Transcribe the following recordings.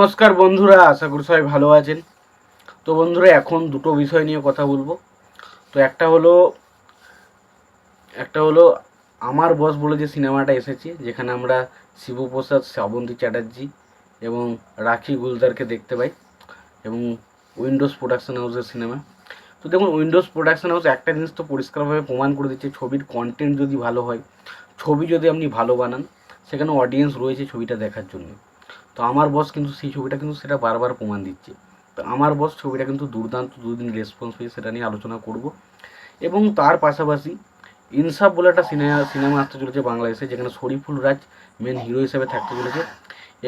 নমস্কার বন্ধুরা, আশা করি সবাই ভালো আছেন। তো বন্ধুরা, এখন দুটো বিষয় নিয়ে কথা বলব। তো একটা হলো একটা হলো আমার বস বলে যে সিনেমাটা এসেছে, যেখানে আমরা শিবপ্রসাদ শ্রাবন্তী চ্যাটার্জি এবং রাখি গুলজারকে দেখতে পাই এবং উইন্ডোজ প্রোডাকশন হাউসের সিনেমা। তো দেখুন, উইন্ডোজ প্রোডাকশন হাউস একটা জিনিস তো পরিষ্কারভাবে প্রমাণ করে দিচ্ছে, ছবির কন্টেন্ট যদি ভালো হয়, ছবি যদি আপনি ভালো বানান, সেখানে অডিয়েন্স রয়েছে ছবিটা দেখার জন্য। তো আমার বস কিন্তু সেই ছবিটা কিন্তু সেটা বারবার প্রমাণ দিচ্ছে। তো আমার বস ছবিটা কিন্তু দুর্দান্ত দুদিন রেসপন্স পেয়ে সেটা নিয়ে আলোচনা করব। এবং তার পাশাপাশি ইনসাফ বলে একটা সিনেমা সিনেমা আসতে চলেছে বাংলাদেশে, যেখানে শরীফুল রাজ মেন হিরো হিসেবে থাকতে চলেছে।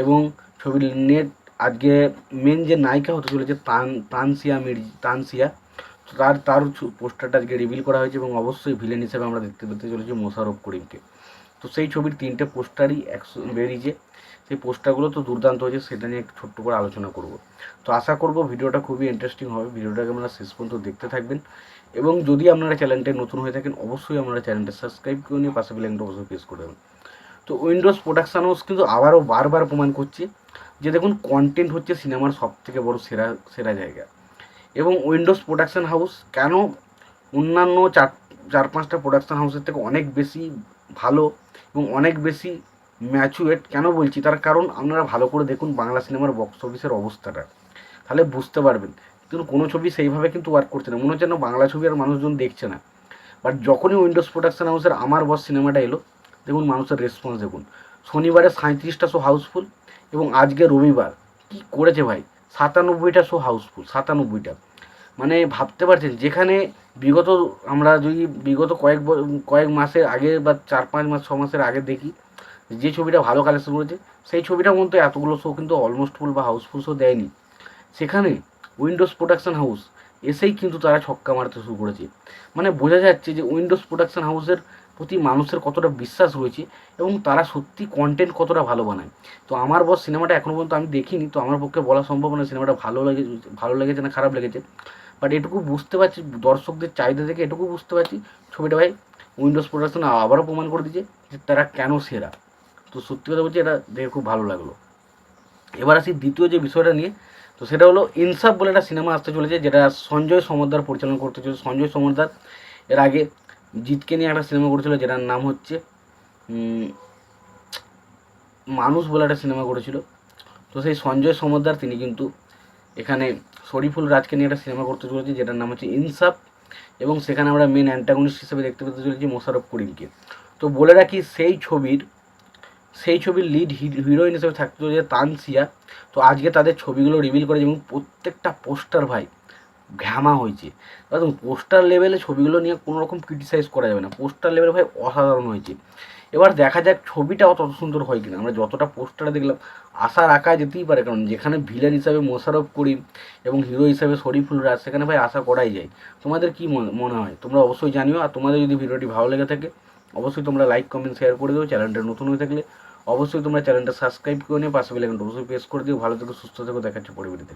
এবং ছবির নেট আজকে মেন যে নায়িকা হতে চলেছে তান, তানসিয়া মির্জি তানসিয়া। তার তার পোস্টারটা আজকে রিভিল করা হয়েছে এবং অবশ্যই ভিলেন হিসেবে আমরা দেখতে পেতে চলেছি মোশারফ করিমকে। তো সেই ছবির তিনটে পোস্টারই একশো, বেরিয়েছে। সেই পোস্টারগুলো তো দুর্দান্ত হয়েছে, সেটা নিয়ে একটু ছোট্ট করে আলোচনা করব। তো আশা করব ভিডিওটা খুবই ইন্টারেস্টিং হবে, ভিডিওটাকে আপনারা শেষ পর্যন্ত দেখতে থাকবেন। এবং যদি আপনারা চ্যানেলটা নতুন হয়ে থাকেন, অবশ্যই আপনারা চ্যানেলটা সাবস্ক্রাইব করে নিয়ে পাশে বেলাইনটা অবশ্যই প্রেস করে দেবেন। তো উইন্ডোজ প্রোডাকশন হাউস কিন্তু আবারও বারবার প্রমাণ করছে যে দেখুন কন্টেন্ট হচ্ছে সিনেমার সব থেকে বড় সেরা সেরা জায়গা। এবং উইন্ডোজ প্রোডাকশন হাউস কেন অন্যান্য চার চার পাঁচটা প্রোডাকশন হাউসের থেকে অনেক বেশি ভালো এবং অনেক বেশি ম্যাচুয়েট কেন বলছি? তার কারণ আপনারা ভালো করে দেখুন বাংলা সিনেমার বক্স অফিসের অবস্থাটা। তাহলে বুঝতে পারবেন। কিন্তু কোনো ছবি সেইভাবে কিন্তু ওয়ার্ক করছে না। মনে হচ্ছে না বাংলা ছবি আর মানুষজন দেখছে না। বাট যখনই উইন্ডোজ প্রোডাকশন হাউসের আমার বস সিনেমাটা এলো, দেখুন মানুষের রেসপন্স দেখুন। শনিবারে সাঁত্রিশটা শো হাউসফুল এবং আজকে রবিবার। কি করেছে ভাই? সাতানব্বইটা শো হাউসফুল সাতানব্বইটা। মানে ভাবতে পারছেন, যেখানে বিগত আমরা যদি বিগত কয়েক কয়েক মাসের আগে বা চার পাঁচ মাস, ছ মাসের আগে দেখি যে ছবিটা ভালো কালেকশন করেছে, সেই ছবিটার মধ্যে এতগুলো শো কিন্তু অলমোস্ট ফুল বা হাউসফুল শো দেয়নি। সেখানে উইন্ডোজ প্রোডাকশন হাউস এসেই কিন্তু তারা ছক্কা মারতে শুরু করেছে। মানে বোঝা যাচ্ছে যে উইন্ডোজ প্রোডাকশন হাউসের প্রতি মানুষের কতটা বিশ্বাস রয়েছে এবং তারা সত্যি কন্টেন্ট কতটা ভালো বানায়। তো আমার বস সিনেমাটা এখনও পর্যন্ত আমি দেখিনি, তো আমার পক্ষে বলা সম্ভব না সিনেমাটা ভালো লেগে, ভালো লেগেছে না খারাপ লেগেছে। বাট এটুকু বুঝতে পারছি, দর্শকদের চাহিদা থেকে এটুকু বুঝতে পারছি, ছবিটা ভাই উইন্ডোজ প্রোডাকশন আবারও প্রমাণ করে দিচ্ছে যে তারা কেন সেরা। তো সত্যি কথা বলছি এটা দেখে খুব ভালো লাগল। এবার আসি দ্বিতীয় যে বিষয়টা নিয়ে, তো সেটা হলো ইনসাফ বলে একটা সিনেমা আসতে চলেছে, যেটা সঞ্জয় সমদ্দার পরিচালনা করতে চলেছে। সঞ্জয় সমদ্দার এর আগে জিতকে নিয়ে একটা সিনেমা করেছিল, যেটার নাম হচ্ছে মানুষ বলে একটা সিনেমা করেছিল। তো সেই সঞ্জয় সমদ্দার তিনি কিন্তু এখানে শরীফুল রাজকে নিয়ে একটা সিনেমা করতে চলেছে, যেটার নাম হচ্ছে ইনসাফ। এবং সেখানে আমরা মেন অ্যান্টাগনিস্ট হিসেবে দেখতে পেতে চলেছি মোশারফ করিমকে। তো বলে রাখি সেই ছবির সেই ছবির লিড হিরোইন হিসেবে থাকতে চলেছে তানসিয়া। তো আজকে তাদের ছবিগুলো রিভিল করে এবং প্রত্যেকটা পোস্টার ভাই ঘ্যামা হয়েছে। একদম পোস্টার লেভেলে ছবিগুলো নিয়ে কোনো রকম ক্রিটিসাইজ করা যাবে না। পোস্টার লেভেলে ভাই অসাধারণ হয়েছে। এবার দেখা যাক ছবিটা অত সুন্দর হয় কিনা। আমরা যতটা পোস্টারে দেখলাম, আশা রাখা যেতেই পারে। কারণ যেখানে ভিলেন হিসাবে মোশারফ করিম এবং হিরো হিসাবে শরীফুল রাজ, সেখানে ভাই আশা করাই যায়। তোমাদের কি মনে হয়? তোমরা অবশ্যই জানিও। আর তোমাদের যদি ভিডিওটি ভালো লেগে থাকে অবশ্যই তোমরা লাইক কমেন্ট শেয়ার করে দিও। চ্যানেলটা নতুন হয়ে থাকলে অবশ্যই তোমরা চ্যানেলটা সাবস্ক্রাইব করে নিয়ে পাশে বেলাইকনটা অবশ্যই প্রেস করে দিও। ভালো থেকো, সুস্থ থেকো, দেখাচ্ছে পরিবর্তিতে।